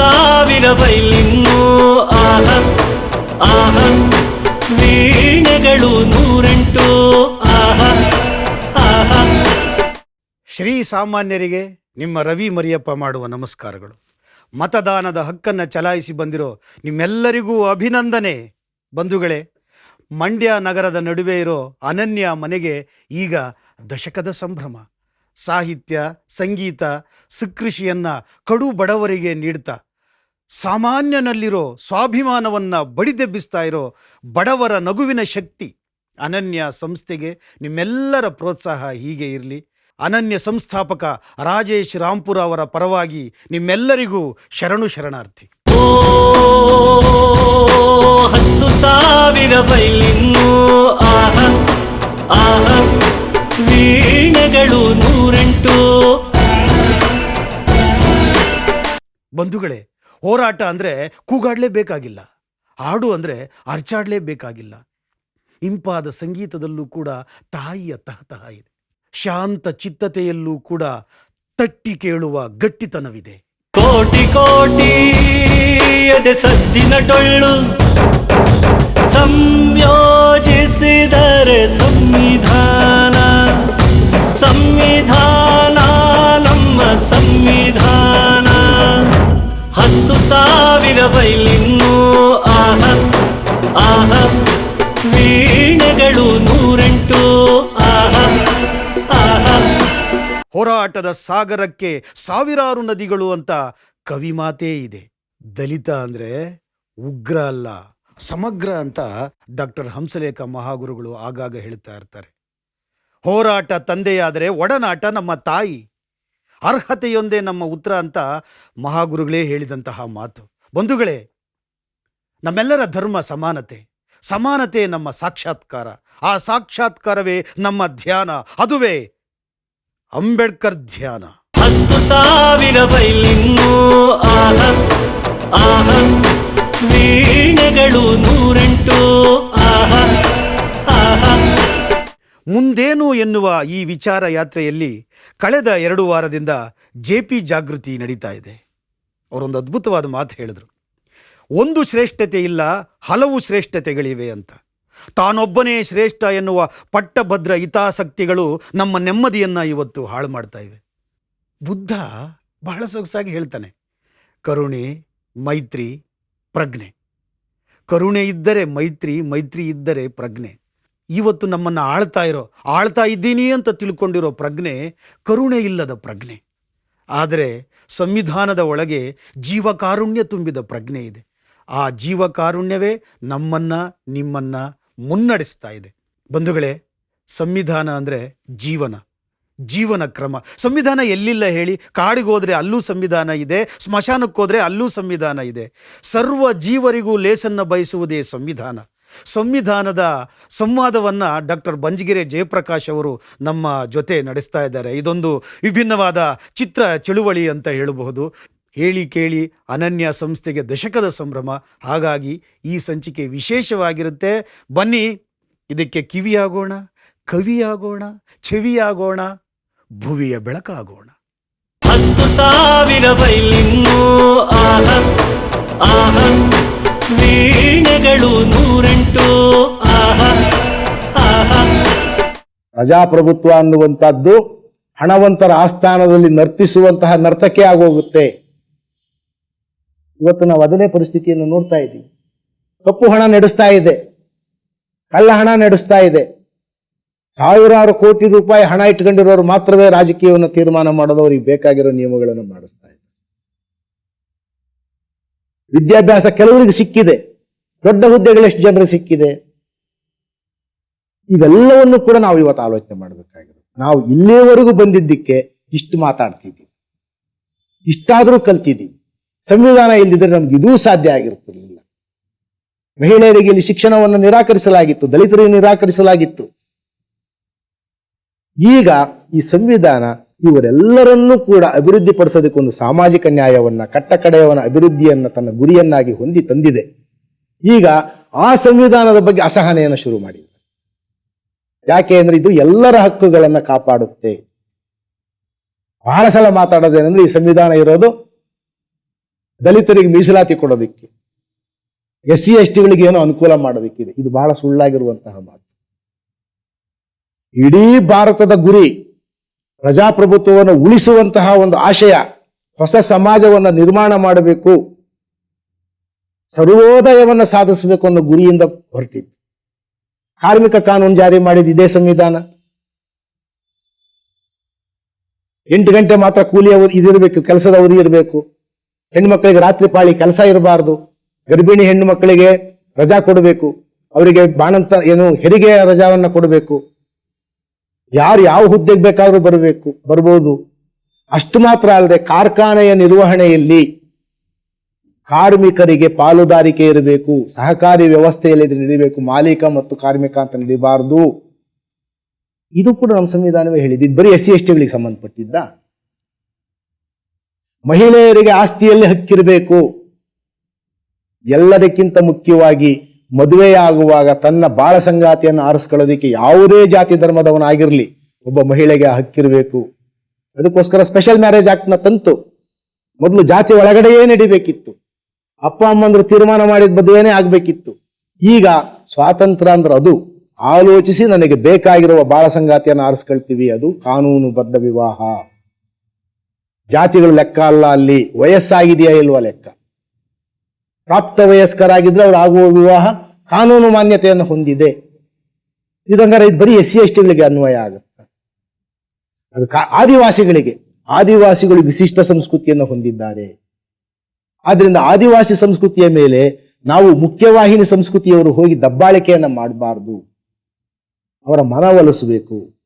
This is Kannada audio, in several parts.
ಸಾವಿರ ಬೈಲಿನ್ನು, ಆಹ ಆಹ, ವೀಣೆಗಳು ನೂರೆಂಟು, ಆಹ ಆಹ. ಶ್ರೀ ಸಾಮಾನ್ಯರಿಗೆ ನಿಮ್ಮ ರವಿ ಮರಿಯಪ್ಪ ಮಾಡುವ ನಮಸ್ಕಾರಗಳು. ಮತದಾನದ ಹಕ್ಕನ್ನು ಚಲಾಯಿಸಿ ಬಂದಿರೋ ನಿಮ್ಮೆಲ್ಲರಿಗೂ ಅಭಿನಂದನೆ. ಬಂಧುಗಳೇ, ಮಂಡ್ಯ ನಗರದ ನಡುವೆ ಇರೋ ಅನನ್ಯ ಮನೆಗೆ ಈಗ ದಶಕದ ಸಂಭ್ರಮ. ಸಾಹಿತ್ಯ, ಸಂಗೀತ, ಸುಕೃಷಿಯನ್ನು ಕಡು ಬಡವರಿಗೆ ನೀಡ್ತಾ ಸಾಮಾನ್ಯನಲ್ಲಿರೋ ಸ್ವಾಭಿಮಾನವನ್ನು ಬಡಿದೆಬ್ಬಿಸ್ತಾ ಇರೋ ಬಡವರ ನಗುವಿನ ಶಕ್ತಿ ಅನನ್ಯ ಸಂಸ್ಥೆಗೆ ನಿಮ್ಮೆಲ್ಲರ ಪ್ರೋತ್ಸಾಹ ಹೀಗೆ ಇರಲಿ. ಅನನ್ಯ ಸಂಸ್ಥಾಪಕ ರಾಜೇಶ್ ರಾಂಪುರ ಅವರ ಪರವಾಗಿ ನಿಮ್ಮೆಲ್ಲರಿಗೂ ಶರಣು ಶರಣಾರ್ಥಿ. ಓ ಹತ್ತು ಸಾವಿರ ಆಹ ಆಹ ವೀಣೆಗಳು ನೂರೆಂಟು. ಬಂಧುಗಳೇ ಹೋರಾಟ ಅಂದರೆ ಕೂಗಾಡಲೇಬೇಕಾಗಿಲ್ಲ ಹಾಡು ಅಂದರೆ ಅರ್ಚಾಡಲೇಬೇಕಾಗಿಲ್ಲ ಇಂಪಾದ ಸಂಗೀತದಲ್ಲೂ ಕೂಡ ತಾಯಿಯ ತಹತಹ ಇದೆ. ಶಾಂತ ಚಿತ್ತತೆಯಲ್ಲೂ ಕೂಡ ತಟ್ಟಿ ಕೇಳುವ ಗಟ್ಟಿತನವಿದೆ. ಕೋಟಿ ಕೋಟಿ ಎದೆ ಸದ್ದಿನ ಡೊಳ್ಳು ಸಂಯೋಜಿಸಿದರೆ ಸಂವಿಧಾನ. ಸಂವಿಧಾನ ಹತ್ತು ಸಾವಿರ ಬೈಲಿನ್ನು ಆಹ ಆಹ, ವೀಣೆಗಳು ನೂರೆಂಟು, ಆಹ ಆಹ. ಹೋರಾಟದ ಸಾಗರಕ್ಕೆ ಸಾವಿರಾರು ನದಿಗಳು ಅಂತ ಕವಿ ಮಾತೇ ಇದೆ. ದಲಿತ ಅಂದ್ರೆ ಉಗ್ರ ಅಲ್ಲ, ಸಮಗ್ರ ಅಂತ ಡಾಕ್ಟರ್ ಹಂಸಲೇಖ ಮಹಾಗುರುಗಳು ಆಗಾಗ ಹೇಳ್ತಾ ಇರ್ತಾರೆ. ಹೋರಾಟ ತಂದೆಯಾದರೆ ಒಡನಾಟ ನಮ್ಮ ತಾಯಿ. ಅರ್ಹತೆಯೊಂದೇ ನಮ್ಮ ಉತ್ತರ ಅಂತ ಮಹಾಗುರುಗಳೇ ಹೇಳಿದಂತಹ ಮಾತು. ಬಂಧುಗಳೇ, ನಮ್ಮೆಲ್ಲರ ಧರ್ಮ ಸಮಾನತೆ. ಸಮಾನತೆ ನಮ್ಮ ಸಾಕ್ಷಾತ್ಕಾರ. ಆ ಸಾಕ್ಷಾತ್ಕಾರವೇ ನಮ್ಮ ಧ್ಯಾನ. ಅದುವೇ ಅಂಬೇಡ್ಕರ್ ಧ್ಯಾನ. ಹತ್ತು ಸಾವಿರ ಬೈಲಿನ್ನು ಆಹ ಆಹ. ವೀಣೆಗಳು ನೂರೆಂಟು, ಆಹ ಆಹ. ಮುಂದೇನು ಎನ್ನುವ ಈ ವಿಚಾರ ಯಾತ್ರೆಯಲ್ಲಿ ಕಳೆದ ಎರಡು ವಾರದಿಂದ ಜೆ ಪಿ ಜಾಗೃತಿ ನಡೀತಾ ಇದೆ. ಅವರೊಂದು ಅದ್ಭುತವಾದ ಮಾತು ಹೇಳಿದರು. ಒಂದು ಶ್ರೇಷ್ಠತೆ ಇಲ್ಲ, ಹಲವು ಶ್ರೇಷ್ಠತೆಗಳಿವೆ ಅಂತ. ತಾನೊಬ್ಬನೇ ಶ್ರೇಷ್ಠ ಎನ್ನುವ ಪಟ್ಟಭದ್ರ ಹಿತಾಸಕ್ತಿಗಳು ನಮ್ಮ ನೆಮ್ಮದಿಯನ್ನು ಇವತ್ತು ಹಾಳು ಮಾಡ್ತಾ ಇವೆ. ಬುದ್ಧ ಬಹಳ ಸೊಗಸಾಗಿ ಹೇಳ್ತಾನೆ. ಕರುಣೆ, ಮೈತ್ರಿ, ಪ್ರಜ್ಞೆ. ಕರುಣೆ ಇದ್ದರೆ ಮೈತ್ರಿ ಮೈತ್ರಿ ಇದ್ದರೆ ಪ್ರಜ್ಞೆ. ಇವತ್ತು ನಮ್ಮನ್ನು ಆಳ್ತಾ ಇರೋ, ಆಳ್ತಾ ಇದ್ದೀನಿ ಅಂತ ತಿಳ್ಕೊಂಡಿರೋ ಪ್ರಜ್ಞೆ ಕರುಣೆ ಇಲ್ಲದ ಪ್ರಜ್ಞೆ. ಆದರೆ ಸಂವಿಧಾನದ ಒಳಗೆ ಜೀವಕಾರುಣ್ಯ ತುಂಬಿದ ಪ್ರಜ್ಞೆ ಇದೆ. ಆ ಜೀವಕಾರುಣ್ಯವೇ ನಮ್ಮನ್ನ, ನಿಮ್ಮನ್ನ ಮುನ್ನಡೆಸ್ತಾ ಇದೆ. ಬಂಧುಗಳೇ, ಸಂವಿಧಾನ ಅಂದರೆ ಜೀವನ. ಜೀವನ ಕ್ರಮ. ಸಂವಿಧಾನ ಎಲ್ಲಿಲ್ಲ ಹೇಳಿ? ಕಾಡಿಗೋದ್ರೆ ಅಲ್ಲೂ ಸಂವಿಧಾನ ಇದೆ, ಸ್ಮಶಾನಕ್ಕೋದ್ರೆ ಅಲ್ಲೂ ಸಂವಿಧಾನ ಇದೆ. ಸರ್ವ ಜೀವರಿಗೂ ಲೇಸನ್ನ ಬಯಸುವುದೇ ಸಂವಿಧಾನ. ಸಂವಿಧಾನದ ಸಂವಾದವನ್ನು ಡಾಕ್ಟರ್ ಬಂಜಗಿರೆ ಜಯಪ್ರಕಾಶ್ ಅವರು ನಮ್ಮ ಜೊತೆ ನಡೆಸ್ತಾ ಇದ್ದಾರೆ. ಇದೊಂದು ವಿಭಿನ್ನವಾದ ಚಿತ್ರ ಚಳುವಳಿ ಅಂತ ಹೇಳಬಹುದು. ಹೇಳಿ ಕೇಳಿ ಅನನ್ಯ ಸಂಸ್ಥೆಗೆ ದಶಕದ ಸಂಭ್ರಮ. ಹಾಗಾಗಿ ಈ ಸಂಚಿಕೆ ವಿಶೇಷವಾಗಿರುತ್ತೆ. ಬನ್ನಿ, ಇದಕ್ಕೆ ಕಿವಿಯಾಗೋಣ ಕವಿಯಾಗೋಣ ಚೆವಿಯಾಗೋಣ ಭುವಿಯ ಬೆಳಕಾಗೋಣ ಹತ್ತು ಸಾವಿರ ನೂರೆಂಟು. ಪ್ರಜಾಪ್ರಭುತ್ವ ಅನ್ನುವಂಥದ್ದು ಹಣವಂತರ ಆಸ್ಥಾನದಲ್ಲಿ ನರ್ತಿಸುವಂತಹ ನರ್ತಕೆ ಆಗೋಗುತ್ತೆ. ಇವತ್ತು ನಾವು ಅದನ್ನೇ ಪರಿಸ್ಥಿತಿಯನ್ನು ನೋಡ್ತಾ ಇದ್ದೀವಿ. ಕಪ್ಪು ಹಣ ನಡೆಸ್ತಾ ಇದೆ. ಕಳ್ಳ ಹಣ ನಡೆಸ್ತಾ ಇದೆ. ಸಾವಿರಾರು ಕೋಟಿ ರೂಪಾಯಿ ಹಣ ಇಟ್ಕೊಂಡಿರೋರು ಮಾತ್ರವೇ ರಾಜಕೀಯವನ್ನು ತೀರ್ಮಾನ ಮಾಡೋದು ಅವ್ರಿಗೆ ಬೇಕಾಗಿರೋ ನಿಯಮಗಳನ್ನು ಮಾಡಿಸ್ತಾ ಇದೆ ವಿದ್ಯಾಭ್ಯಾಸ ಕೆಲವರಿಗೆ ಸಿಕ್ಕಿದೆ. ದೊಡ್ಡ ಹುದ್ದೆಗಳು ಎಷ್ಟು ಜನರಿಗೆ ಸಿಕ್ಕಿದೆ? ಇವೆಲ್ಲವನ್ನು ಕೂಡ ನಾವು ಇವತ್ತು ಆಲೋಚನೆ ಮಾಡಬೇಕಾಗಿದೆ ನಾವು ಇಲ್ಲಿಯವರೆಗೂ ಬಂದಿದ್ದಕ್ಕೆ ಇಷ್ಟು ಮಾತಾಡ್ತಿದ್ದೀವಿ. ಇಷ್ಟಾದರೂ ಕಲ್ತಿದ್ದೀವಿ. ಸಂವಿಧಾನ ಇಲ್ಲದಿದ್ರೆ ನಮ್ಗೆ ಇದೂ ಸಾಧ್ಯ ಆಗಿರ್ತಿರ್ಲಿಲ್ಲ. ಮಹಿಳೆಯರಿಗೆ ಇಲ್ಲಿ ಶಿಕ್ಷಣವನ್ನು ನಿರಾಕರಿಸಲಾಗಿತ್ತು, ದಲಿತರಿಗೆ ನಿರಾಕರಿಸಲಾಗಿತ್ತು. ಈಗ ಈ ಸಂವಿಧಾನ ಇವರೆಲ್ಲರನ್ನೂ ಕೂಡ ಅಭಿವೃದ್ಧಿ ಪಡಿಸೋದಕ್ಕೊಂದು ಸಾಮಾಜಿಕ ನ್ಯಾಯವನ್ನ, ಕಟ್ಟಕಡೆಯವನ ಅಭಿವೃದ್ಧಿಯನ್ನ ತನ್ನ ಗುರಿಯನ್ನಾಗಿ ಹೊಂದಿ ತಂದಿದೆ. ಈಗ ಆ ಸಂವಿಧಾನದ ಬಗ್ಗೆ ಅಸಹನೆಯನ್ನು ಶುರು ಮಾಡಿದೆ. ಯಾಕೆ ಅಂದ್ರೆ ಇದು ಎಲ್ಲರ ಹಕ್ಕುಗಳನ್ನ ಕಾಪಾಡುತ್ತೆ. ಬಹಳ ಸಲ ಮಾತಾಡೋದೇನೆಂದ್ರೆ ಈ ಸಂವಿಧಾನ ಇರೋದು ದಲಿತರಿಗೆ ಮೀಸಲಾತಿ ಕೊಡೋದಕ್ಕೆ. ಎಸ್ ಸಿ ಎಸ್ ಟಿಗಳಿಗೆ ಏನೋ ಅನುಕೂಲ ಮಾಡೋದಕ್ಕಿದೆ. ಇದು ಬಹಳ ಸುಳ್ಳಾಗಿರುವಂತಹ ಮಾತು. ಇಡೀ ಭಾರತದ ಗುರಿ ಪ್ರಜಾಪ್ರಭುತ್ವವನ್ನು ಉಳಿಸುವಂತಹ ಒಂದು ಆಶಯ ಹೊಸ ಸಮಾಜವನ್ನು ನಿರ್ಮಾಣ ಮಾಡಬೇಕು, ಸರ್ವೋದಯವನ್ನು ಸಾಧಿಸಬೇಕು ಅನ್ನೋ ಗುರಿಯಿಂದ ಹೊರಟಿತ್ತು ಕಾರ್ಮಿಕ ಕಾನೂನು ಜಾರಿ ಮಾಡಿದ ಇದೇ ಸಂವಿಧಾನ. ಎಂಟು ಗಂಟೆ ಮಾತ್ರ ಕೂಲಿ ಅವಧಿ ಇದಿರಬೇಕು, ಕೆಲಸದ ಅವಧಿ ಇರಬೇಕು. ಹೆಣ್ಮಕ್ಳಿಗೆ ರಾತ್ರಿ ಪಾಳಿ ಕೆಲಸ ಇರಬಾರದು. ಗರ್ಭಿಣಿ ಹೆಣ್ಣು ಮಕ್ಕಳಿಗೆ ರಜಾ ಕೊಡಬೇಕು. ಅವರಿಗೆ ಬಾಣಂತ, ಏನು, ಹೆರಿಗೆ ರಜಾವನ್ನ ಕೊಡಬೇಕು. ಯಾರು ಯಾವ ಹುದ್ದೆಗೆ ಬೇಕಾದ್ರೂ ಬರಬೇಕು, ಬರ್ಬೋದು. ಅಷ್ಟು ಮಾತ್ರ ಅಲ್ಲದೆ ಕಾರ್ಖಾನೆಯ ನಿರ್ವಹಣೆಯಲ್ಲಿ ಕಾರ್ಮಿಕರಿಗೆ ಪಾಲುದಾರಿಕೆ ಇರಬೇಕು, ಸಹಕಾರಿ ವ್ಯವಸ್ಥೆಯಲ್ಲಿ ಇದು ನಡೀಬೇಕು, ಮಾಲೀಕ ಮತ್ತು ಕಾರ್ಮಿಕ ಅಂತ ನಡೀಬಾರದು. ಇದು ಕೂಡ ನಮ್ಮ ಸಂವಿಧಾನವೇ ಹೇಳಿದ್ದು. ಇದು ಬರೀ ಎಸ್ ಸಿ ಎಸ್ ಟಿಗಳಿಗೆ ಸಂಬಂಧಪಟ್ಟಿದ್ದ. ಮಹಿಳೆಯರಿಗೆ ಆಸ್ತಿಯಲ್ಲಿ ಹಕ್ಕಿರಬೇಕು. ಎಲ್ಲದಕ್ಕಿಂತ ಮುಖ್ಯವಾಗಿ ಮದುವೆಯಾಗುವಾಗ ತನ್ನ ಬಾಳ ಸಂಗಾತಿಯನ್ನು ಆರಿಸ್ಕೊಳ್ಳೋದಕ್ಕೆ ಯಾವುದೇ ಜಾತಿ ಧರ್ಮದವನಾಗಿರಲಿ ಒಬ್ಬ ಮಹಿಳೆಗೆ ಹಕ್ಕಿರಬೇಕು. ಅದಕ್ಕೋಸ್ಕರ ಸ್ಪೆಷಲ್ ಮ್ಯಾರೇಜ್ ಆಕ್ಟ್ನ ತಂತು. ಮೊದಲು ಜಾತಿ ಒಳಗಡೆಯೇ ನಡಿಬೇಕಿತ್ತು. ಅಪ್ಪ ಅಮ್ಮಂದ್ರು ತೀರ್ಮಾನ ಮಾಡಿದ ಮದುವೆನೇ ಆಗಬೇಕಿತ್ತು. ಈಗ ಸ್ವಾತಂತ್ರ್ಯ ಅಂದ್ರೆ ಅದು. ಆಲೋಚಿಸಿ ನನಗೆ ಬೇಕಾಗಿರುವ ಬಾಳ ಸಂಗಾತಿಯನ್ನು ಆರಿಸ್ಕೊಳ್ತೀವಿ. ಅದು ಕಾನೂನುಬದ್ಧ ವಿವಾಹ. ಜಾತಿಗಳು ಲೆಕ್ಕ ಅಲ್ಲ ಅಲ್ಲಿ. ವಯಸ್ಸಾಗಿದೆಯಾ ಇಲ್ವಾ ಲೆಕ್ಕ? ಪ್ರಾಪ್ತ ವಯಸ್ಕರಾಗಿದ್ರೆ ಅವ್ರು ಆಗುವ ವಿವಾಹ ಕಾನೂನು ಮಾನ್ಯತೆಯನ್ನು ಹೊಂದಿದೆ. ಇದಂಗಾರೆ ಇದು ಬರೀ ಎಸ್ ಸಿ ಎಸ್ ಟಿಗಳಿಗೆ ಅನ್ವಯ ಆಗುತ್ತೆ. ಅದು ಆದಿವಾಸಿಗಳಿಗೆ, ಆದಿವಾಸಿಗಳು ವಿಶಿಷ್ಟ ಸಂಸ್ಕೃತಿಯನ್ನು ಹೊಂದಿದ್ದಾರೆ. ಆದ್ರಿಂದ ಆದಿವಾಸಿ ಸಂಸ್ಕೃತಿಯ ಮೇಲೆ ನಾವು ಮುಖ್ಯವಾಹಿನಿ ಸಂಸ್ಕೃತಿಯವರು ಹೋಗಿ ದಬ್ಬಾಳಿಕೆಯನ್ನು ಮಾಡಬಾರ್ದು. ಅವರ ಮನವೊಲಿಸಬೇಕು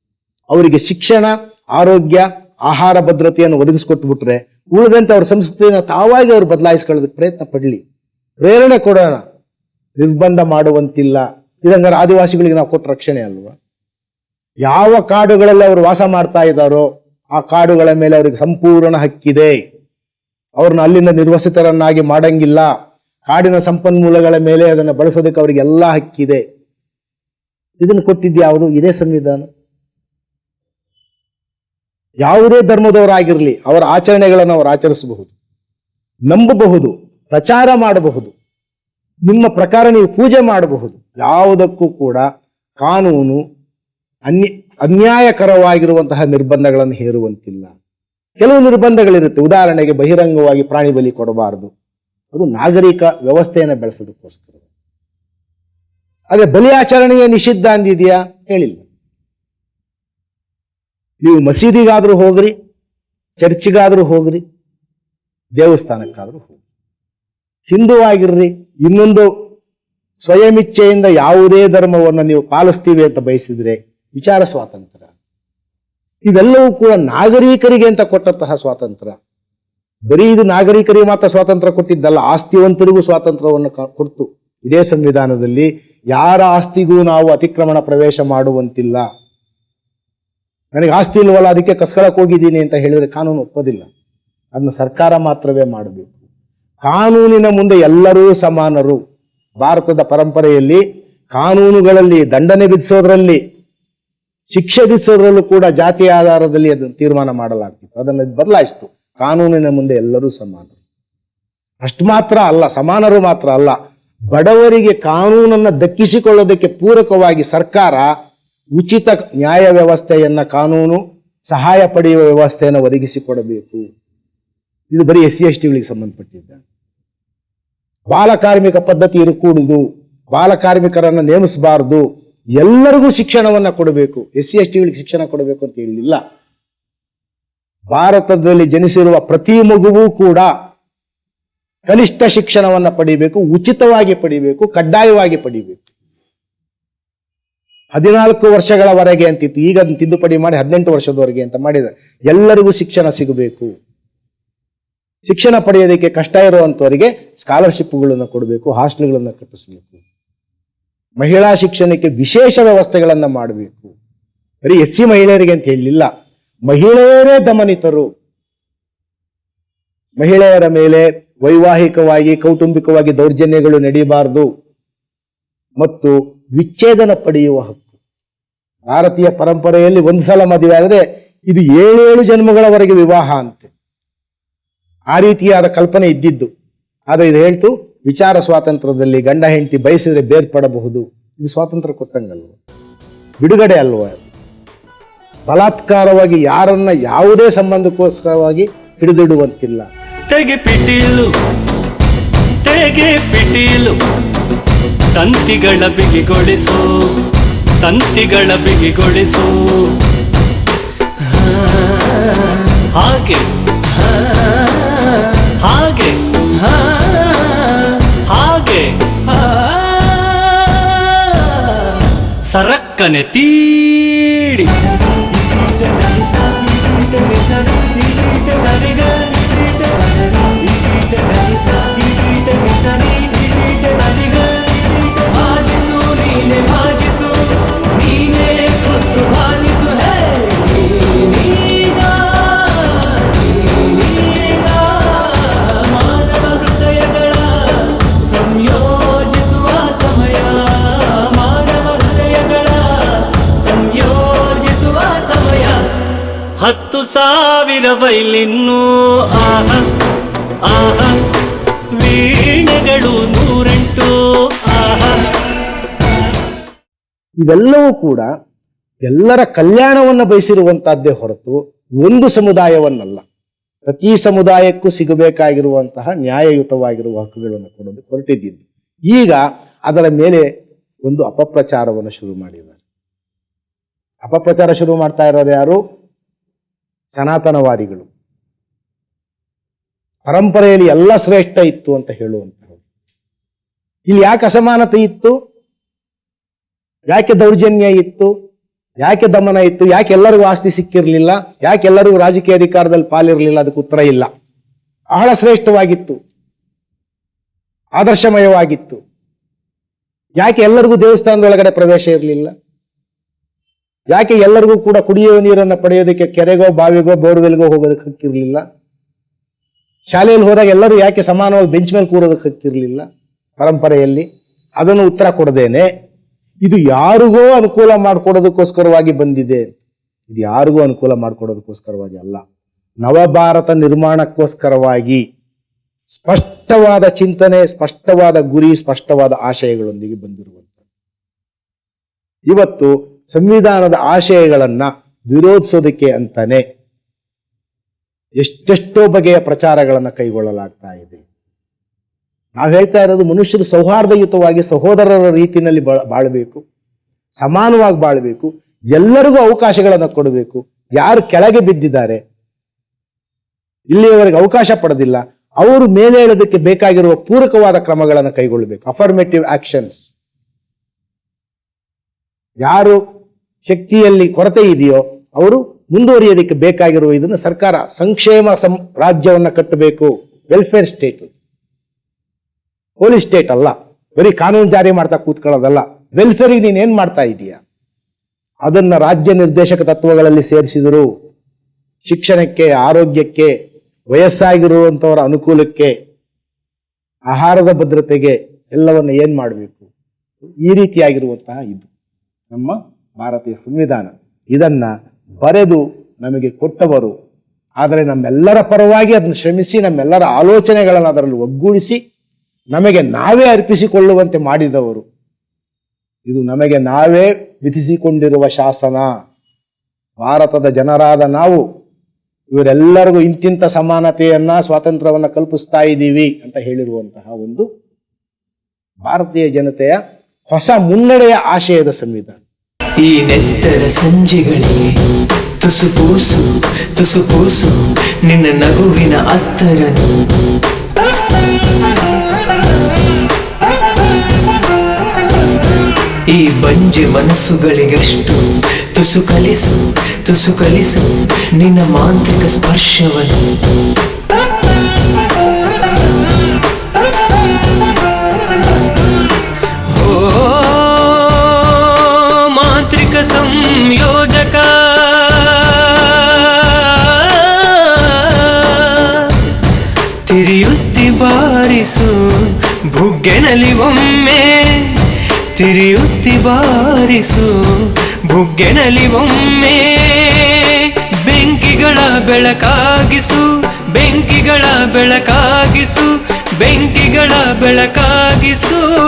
ಅವರಿಗೆ ಶಿಕ್ಷಣ, ಆರೋಗ್ಯ, ಆಹಾರ ಭದ್ರತೆಯನ್ನು ಒದಗಿಸ್ಕೊಟ್ಬಿಟ್ರೆ ಉಳಿದಂತೆ ಅವ್ರ ಸಂಸ್ಕೃತಿಯನ್ನು ತಾವಾಗಿ ಅವರು ಬದಲಾಯಿಸ್ಕೊಳ್ಳೋದಕ್ಕೆ ಪ್ರಯತ್ನ ಪಡಲಿ. ಪ್ರೇರಣೆ ಕೊಡೋಣ. ನಿರ್ಬಂಧ ಮಾಡುವಂತಿಲ್ಲ. ಇದಂಗಾರೆ ಆದಿವಾಸಿಗಳಿಗೆ ನಾವು ಕೊಟ್ಟ ರಕ್ಷಣೆ ಅಲ್ವಾ? ಯಾವ ಕಾಡುಗಳಲ್ಲಿ ಅವರು ವಾಸ ಮಾಡ್ತಾ ಇದ್ದಾರೋ, ಆ ಕಾಡುಗಳ ಮೇಲೆ ಅವರಿಗೆ ಸಂಪೂರ್ಣ ಹಕ್ಕಿದೆ. ಅವ್ರನ್ನ ಅಲ್ಲಿಂದ ನಿರ್ವಸಿತರನ್ನಾಗಿ ಮಾಡಂಗಿಲ್ಲ. ಕಾಡಿನ ಸಂಪನ್ಮೂಲಗಳ ಮೇಲೆ ಅದನ್ನು ಬಳಸೋದಕ್ಕೆ ಅವರಿಗೆ ಎಲ್ಲ ಹಕ್ಕಿದೆ. ಇದನ್ನು ಕೊಟ್ಟಿದ್ದು ಯಾವುದು? ಇದೇ ಸಂವಿಧಾನ. ಯಾವುದೇ ಧರ್ಮದವರಾಗಿರಲಿ, ಅವರ ಆಚರಣೆಗಳನ್ನು ಅವರು ಆಚರಿಸಬಹುದು. ನಂಬಬಹುದು. ಪ್ರಚಾರ ಮಾಡಬಹುದು. ನಿಮ್ಮ ಪ್ರಕಾರ ನೀವು ಪೂಜೆ ಮಾಡಬಹುದು. ಯಾವುದಕ್ಕೂ ಕೂಡ ಕಾನೂನು ಅನ್ಯ, ಅನ್ಯಾಯಕರವಾಗಿರುವಂತಹ ನಿರ್ಬಂಧಗಳನ್ನು ಹೇರುವಂತಿಲ್ಲ. ಕೆಲವು ನಿರ್ಬಂಧಗಳಿರುತ್ತೆ. ಉದಾಹರಣೆಗೆ ಬಹಿರಂಗವಾಗಿ ಪ್ರಾಣಿ ಬಲಿ ಕೊಡಬಾರದು. ಅದು ನಾಗರಿಕ ವ್ಯವಸ್ಥೆಯನ್ನು ಬೆಳೆಸೋದಕ್ಕೋಸ್ಕರ. ಅದೇ ಬಲಿ ಆಚರಣೆಯ ನಿಷಿದ್ಧ ಅಂದಿದೆಯಾ ಹೇಳಿಲ್ಲ. ನೀವು ಮಸೀದಿಗಾದರೂ ಹೋಗ್ರಿ, ಚರ್ಚಿಗಾದರೂ ಹೋಗ್ರಿ, ದೇವಸ್ಥಾನಕ್ಕಾದರೂ ಹೋಗ್ರಿ. ಹಿಂದೂ ಆಗಿರ್ರಿ ಇನ್ನೊಂದು ಸ್ವಯಂ ಇಚ್ಛೆಯಿಂದ ಯಾವುದೇ ಧರ್ಮವನ್ನು ನೀವು ಪಾಲಿಸ್ತೀವಿ ಅಂತ ಬಯಸಿದ್ರೆ ವಿಚಾರ ಸ್ವಾತಂತ್ರ್ಯ. ಇವೆಲ್ಲವೂ ಕೂಡ ನಾಗರಿಕರಿಗೆ ಅಂತ ಕೊಟ್ಟಂತಹ ಸ್ವಾತಂತ್ರ್ಯ. ಬರೀ ಇದು ನಾಗರಿಕರಿಗೆ ಮಾತ್ರ ಸ್ವಾತಂತ್ರ್ಯ ಕೊಟ್ಟಿದ್ದಲ್ಲ, ಆಸ್ತಿವಂತರಿಗೂ ಸ್ವಾತಂತ್ರ್ಯವನ್ನು ಕೊಡ್ತು. ಇದೇ ಸಂವಿಧಾನದಲ್ಲಿ ಯಾರ ಆಸ್ತಿಗೂ ನಾವು ಅತಿಕ್ರಮಣ ಪ್ರವೇಶ ಮಾಡುವಂತಿಲ್ಲ. ನನಗೆ ಆಸ್ತಿ ಇಲ್ವಲ್ಲ, ಅದಕ್ಕೆ ಕಸ್ಕೊಳಕ್ ಹೋಗಿದ್ದೀನಿ ಅಂತ ಹೇಳಿದ್ರೆ ಕಾನೂನು ಒಪ್ಪೋದಿಲ್ಲ. ಅದನ್ನು ಸರ್ಕಾರ ಮಾತ್ರವೇ ಮಾಡಬೇಕು. ಕಾನೂನಿನ ಮುಂದೆ ಎಲ್ಲರೂ ಸಮಾನರು. ಭಾರತದ ಪರಂಪರೆಯಲ್ಲಿ ಕಾನೂನುಗಳಲ್ಲಿ ದಂಡನೆ ವಿಧಿಸೋದ್ರಲ್ಲಿ, ಶಿಕ್ಷೆ ವಿಧಿಸೋದ್ರಲ್ಲೂ ಕೂಡ ಜಾತಿ ಆಧಾರದಲ್ಲಿ ಅದನ್ನು ತೀರ್ಮಾನ ಮಾಡಲಾಗ್ತಿತ್ತು. ಅದನ್ನು ಬದಲಾಯಿಸಿತು. ಕಾನೂನಿನ ಮುಂದೆ ಎಲ್ಲರೂ ಸಮಾನರು. ಅಷ್ಟು ಮಾತ್ರ ಅಲ್ಲ, ಸಮಾನರು ಮಾತ್ರ ಅಲ್ಲ. ಬಡವರಿಗೆ ಕಾನೂನನ್ನು ದಕ್ಕಿಸಿಕೊಳ್ಳೋದಕ್ಕೆ ಪೂರಕವಾಗಿ ಸರ್ಕಾರ ಉಚಿತ ನ್ಯಾಯ ವ್ಯವಸ್ಥೆಯನ್ನು, ಕಾನೂನು ಸಹಾಯ ಪಡೆಯುವ ವ್ಯವಸ್ಥೆಯನ್ನು ಒದಗಿಸಿಕೊಡಬೇಕು. ಇದು ಬರೀ ಎಸ್ ಸಿ ಎಸ್ ಟಿಗಳಿಗೆ ಸಂಬಂಧಪಟ್ಟಿದ್ದ. ಬಾಲಕಾರ್ಮಿಕ ಪದ್ಧತಿ ಇರಕೂಡುದು, ಬಾಲ ಕಾರ್ಮಿಕರನ್ನ ನೇಮಿಸಬಾರದು, ಎಲ್ಲರಿಗೂ ಶಿಕ್ಷಣವನ್ನ ಕೊಡಬೇಕು ಎಸ್ ಸಿ ಎಸ್ ಟಿಗಳಿಗೆ ಶಿಕ್ಷಣ ಕೊಡಬೇಕು ಅಂತ ಹೇಳಲಿಲ್ಲ ಭಾರತದಲ್ಲಿ ಜನಿಸಿರುವ ಪ್ರತಿ ಮಗುವೂ ಕೂಡ ಕನಿಷ್ಠ ಶಿಕ್ಷಣವನ್ನ ಪಡಿಬೇಕು, ಉಚಿತವಾಗಿ ಪಡಿಬೇಕು, ಕಡ್ಡಾಯವಾಗಿ ಪಡಿಬೇಕು. ಹದಿನಾಲ್ಕು ವರ್ಷಗಳವರೆಗೆ ಅಂತಿತ್ತು, ಈಗ ತಿದ್ದುಪಡಿ ಮಾಡಿ ಹದಿನೆಂಟು ವರ್ಷದವರೆಗೆ ಅಂತ ಮಾಡಿದ್ದಾರೆ. ಎಲ್ಲರಿಗೂ ಶಿಕ್ಷಣ ಸಿಗಬೇಕು. ಶಿಕ್ಷಣ ಪಡೆಯೋದಕ್ಕೆ ಕಷ್ಟ ಇರುವಂತವರಿಗೆ ಸ್ಕಾಲರ್ಶಿಪ್ಗಳನ್ನು ಕೊಡಬೇಕು, ಹಾಸ್ಟೆಲ್ಗಳನ್ನು ಕಟ್ಟಿಸಬೇಕು. ಮಹಿಳಾ ಶಿಕ್ಷಣಕ್ಕೆ ವಿಶೇಷ ವ್ಯವಸ್ಥೆಗಳನ್ನ ಮಾಡಬೇಕು. ಬರೀ ಎಸ್ ಸಿ ಮಹಿಳೆಯರಿಗೆ ಅಂತ ಹೇಳಲಿಲ್ಲ, ಮಹಿಳೆಯರೇ ದಮನಿತರು. ಮಹಿಳೆಯರ ಮೇಲೆ ವೈವಾಹಿಕವಾಗಿ, ಕೌಟುಂಬಿಕವಾಗಿ ದೌರ್ಜನ್ಯಗಳು ನಡೆಯಬಾರದು ಮತ್ತು ವಿಚ್ಛೇದನ ಪಡೆಯುವ ಹಕ್ಕು. ಭಾರತೀಯ ಪರಂಪರೆಯಲ್ಲಿ ಒಂದು ಸಲ ಮದುವೆ ಆದರೆ ಇದು ಏಳೇಳು ಜನ್ಮಗಳವರೆಗೆ ವಿವಾಹ ಅಂತೆ. ಆ ರೀತಿಯಾದ ಕಲ್ಪನೆ ಇದ್ದಿದ್ದು. ಆದರೆ ಇದು ಹೇಳ್ತು, ವಿಚಾರ ಸ್ವಾತಂತ್ರ್ಯದಲ್ಲಿ ಗಂಡ ಹೆಂಡತಿ ಬಯಸಿದರೆ ಬೇರ್ಪಡಬಹುದು. ಇದು ಸ್ವಾತಂತ್ರ್ಯ ಕೊಟ್ಟಂಗಲ್ವ? ಬಿಡುಗಡೆ ಅಲ್ವ ಬಲಾತ್ಕಾರವಾಗಿ ಯಾರನ್ನ ಯಾವುದೇ ಸಂಬಂಧಕ್ಕೋಸ್ಕರವಾಗಿ ಹಿಡಿದಿಡುವಂತಿಲ್ಲ. ತೆಗೆ ಪಿಟೀಲು ತೆಗೆ ಪಿಟೀಲು, ತಂತಿಗಳ ಬಿಗಿಗೊಳಿಸು ತಂತಿಗಳ ಬಿಗಿಗೊಳಿಸು. ಹಾಗೆ ಹಾಗೆ ಹಾಗೆ ಸರಕ್ಕನೆ ತೀಡಿ. ವೈಲಿನ್ನು ಆಹ ಆಹ, ವೀಣೆಗಳು ನೂರೆಂಟು, ಆಹ. ಇವೆಲ್ಲವೂ ಕೂಡ ಎಲ್ಲರ ಕಲ್ಯಾಣವನ್ನು ಬಯಸಿರುವಂತಹದ್ದೇ ಹೊರತು ಒಂದು ಸಮುದಾಯವನ್ನಲ್ಲ. ಪ್ರತಿ ಸಮುದಾಯಕ್ಕೂ ಸಿಗಬೇಕಾಗಿರುವಂತಹ ನ್ಯಾಯಯುತವಾಗಿರುವ ಹಕ್ಕುಗಳನ್ನು ಕೊಡಲು ಹೊರಟಿದ್ದು ಈಗ ಅದರ ಮೇಲೆ ಒಂದು ಅಪಪ್ರಚಾರವನ್ನು ಶುರು ಮಾಡಿದ್ದಾರೆ. ಅಪಪ್ರಚಾರ ಶುರು ಮಾಡ್ತಾ ಇರೋರು ಯಾರು? ಸನಾತನವಾದಿಗಳು. ಪರಂಪರೆಯಲ್ಲಿ ಎಲ್ಲ ಶ್ರೇಷ್ಠ ಇತ್ತು ಅಂತ ಹೇಳುವಂತಹದ್ದು ಇಲ್ಲಿ ಯಾಕೆ ಅಸಮಾನತೆ ಇತ್ತು? ಯಾಕೆ ದೌರ್ಜನ್ಯ ಇತ್ತು? ಯಾಕೆ ದಮನ ಇತ್ತು? ಯಾಕೆ ಎಲ್ಲರಿಗೂ ಆಸ್ತಿ ಸಿಕ್ಕಿರಲಿಲ್ಲ? ಯಾಕೆ ಎಲ್ಲರಿಗೂ ರಾಜಕೀಯ ಅಧಿಕಾರದಲ್ಲಿ ಪಾಲಿರಲಿಲ್ಲ? ಅದಕ್ಕೆ ಉತ್ತರ ಇಲ್ಲ. ಬಹಳ ಶ್ರೇಷ್ಠವಾಗಿತ್ತು. ಆದರ್ಶಮಯವಾಗಿತ್ತು. ಯಾಕೆ ಎಲ್ಲರಿಗೂ ದೇವಸ್ಥಾನದೊಳಗಡೆ ಪ್ರವೇಶ ಇರಲಿಲ್ಲ? ಯಾಕೆ ಎಲ್ಲರಿಗೂ ಕೂಡ ಕುಡಿಯುವ ನೀರನ್ನು ಪಡೆಯೋದಕ್ಕೆ ಕೆರೆಗೋ, ಬಾವಿಗೋ, ಬೋರ್ವೆಲ್ಗೋ ಹೋಗೋದಕ್ಕೆ ಹಕ್ಕಿರಲಿಲ್ಲ? ಶಾಲೆಯಲ್ಲಿ ಹೋದಾಗ ಎಲ್ಲರೂ ಯಾಕೆ ಸಮಾನವಾಗಿ ಬೆಂಚ್ ಮೇಲೆ ಕೂರೋದಕ್ಕೆ ಹಕ್ಕಿರಲಿಲ್ಲ ಪರಂಪರೆಯಲ್ಲಿ? ಅದನ್ನು ಉತ್ತರ ಕೊಡದೇನೆ, ಇದು ಯಾರಿಗೋ ಅನುಕೂಲ ಮಾಡಿಕೊಡೋದಕ್ಕೋಸ್ಕರವಾಗಿ ಬಂದಿದೆ. ಇದು ಯಾರಿಗೂ ಅನುಕೂಲ ಮಾಡಿಕೊಡೋದಕ್ಕೋಸ್ಕರವಾಗಿ ಅಲ್ಲ. ನವಭಾರತ ನಿರ್ಮಾಣಕ್ಕೋಸ್ಕರವಾಗಿ ಸ್ಪಷ್ಟವಾದ ಚಿಂತನೆ, ಸ್ಪಷ್ಟವಾದ ಗುರಿ, ಸ್ಪಷ್ಟವಾದ ಆಶಯಗಳೊಂದಿಗೆ ಬಂದಿರುವಂತ ಇವತ್ತು ಸಂವಿಧಾನದ ಆಶಯಗಳನ್ನ ವಿರೋಧಿಸೋದಕ್ಕೆ ಅಂತಾನೆ ಎಷ್ಟೆಷ್ಟೋ ಬಗೆಯ ಪ್ರಚಾರಗಳನ್ನು ಕೈಗೊಳ್ಳಲಾಗ್ತಾ ಇದೆ. ನಾವು ಹೇಳ್ತಾ ಇರೋದು ಮನುಷ್ಯರು ಸೌಹಾರ್ದಯುತವಾಗಿ ಸಹೋದರರ ರೀತಿಯಲ್ಲಿ ಬಾಳಬೇಕು, ಸಮಾನವಾಗಿ ಬಾಳಬೇಕು, ಎಲ್ಲರಿಗೂ ಅವಕಾಶಗಳನ್ನು ಕೊಡಬೇಕು, ಯಾರು ಕೆಳಗೆ ಬಿದ್ದಿದ್ದಾರೆ, ಇಲ್ಲಿಯವರೆಗೆ ಅವಕಾಶ ಪಡೆದಿಲ್ಲ, ಅವರು ಮೇಲೇಳೋದಕ್ಕೆ ಬೇಕಾಗಿರುವ ಪೂರಕವಾದ ಕ್ರಮಗಳನ್ನು ಕೈಗೊಳ್ಳಬೇಕು ಅಫರ್ಮೇಟಿವ್ ಆಕ್ಷನ್ಸ್ ಯಾರು ಶಕ್ತಿಯಲ್ಲಿ ಕೊರತೆ ಇದೆಯೋ ಅವರು ಮುಂದುವರಿಯೋದಕ್ಕೆ ಬೇಕಾಗಿರುವ ಇದನ್ನು ಸರ್ಕಾರ ಸಂಕ್ಷೇಮ ಸಂ ರಾಜ್ಯವನ್ನು ಕಟ್ಟಬೇಕು. ವೆಲ್ಫೇರ್ ಸ್ಟೇಟ್ ಪೊಲೀಸ್ ಸ್ಟೇಟ್ ಅಲ್ಲ. ಬರೀ ಕಾನೂನು ಜಾರಿ ಮಾಡ್ತಾ ಕೂತ್ಕೊಳ್ಳೋದಲ್ಲ. ವೆಲ್ಫೇರಿಗೆ ನೀನು ಏನ್ ಮಾಡ್ತಾ ಇದೀಯಾ? ಅದನ್ನ ರಾಜ್ಯ ನಿರ್ದೇಶಕ ತತ್ವಗಳಲ್ಲಿ ಸೇರಿಸಿದರು. ಶಿಕ್ಷಣಕ್ಕೆ, ಆರೋಗ್ಯಕ್ಕೆ, ವಯಸ್ಸಾಗಿರುವಂತವರ ಅನುಕೂಲಕ್ಕೆ, ಆಹಾರದ ಭದ್ರತೆಗೆ ಎಲ್ಲವನ್ನ ಏನು ಮಾಡಬೇಕು? ಈ ರೀತಿಯಾಗಿರುವಂತಹ ಇದು. ನಮ್ಮ ಭಾರತೀಯ ಸಂವಿಧಾನ. ಇದನ್ನ ಬರೆದು ನಮಗೆ ಕೊಟ್ಟವರು. ಆದರೆ ನಮ್ಮೆಲ್ಲರ ಪರವಾಗಿ ಅದನ್ನು ಶ್ರಮಿಸಿ, ನಮ್ಮೆಲ್ಲರ ಆಲೋಚನೆಗಳನ್ನು ಅದರಲ್ಲಿ ಒಗ್ಗೂಡಿಸಿ, ನಮಗೆ ನಾವೇ ಅರ್ಪಿಸಿಕೊಳ್ಳುವಂತೆ ಮಾಡಿದವರು. ಇದು ನಮಗೆ ನಾವೇ ವಿಧಿಸಿಕೊಂಡಿರುವ ಶಾಸನ. ಭಾರತದ ಜನರಾದ ನಾವು ಇವರೆಲ್ಲರಿಗೂ ಇಂತಿಂತ ಸಮಾನತೆಯನ್ನು, ಸ್ವಾತಂತ್ರ್ಯವನ್ನು ಕಲ್ಪಿಸ್ತಾ ಇದ್ದೀವಿ ಅಂತ ಹೇಳಿರುವಂತಹ ಒಂದು ಭಾರತೀಯ ಜನತೆಯ ಹೊಸ ಮುನ್ನಡೆಯ ಆಶಯದ ಸಂವಿಧಾನ. ಈ ನೆತ್ತರ ಸಂಜೆಗಳಿಗೆ ತುಸು ಪೂಸು, ನಿನ್ನ ನಗುವಿನ ಅತ್ತರನು. ಈ ಬಂಜೆ ಮನಸ್ಸುಗಳಿಗೆಷ್ಟು ತುಸು ಕಲಿಸು ತುಸು ಕಲಿಸು ನಿನ್ನ ಮಾಂತ್ರಿಕ ಸ್ಪರ್ಶವನ್ನು. ಸಂಯೋಜಕ. ತಿರಿಯುತ್ತಿ ಬಾರಿಸು ಭುಗ್ಗೆನಲಿ ಒಮ್ಮೆ. ತಿರಿಯುತ್ತಿ ಬಾರಿಸು ಭುಗ್ಗೆನಲಿ ಒಮ್ಮೆ. ಬೆಂಕಿಗಳ ಬೆಳಕಾಗಿಸು ಬೆಂಕಿಗಳ ಬೆಳಕಾಗಿಸು ಬೆಂಕಿಗಳ ಬೆಳಕಾಗಿಸು.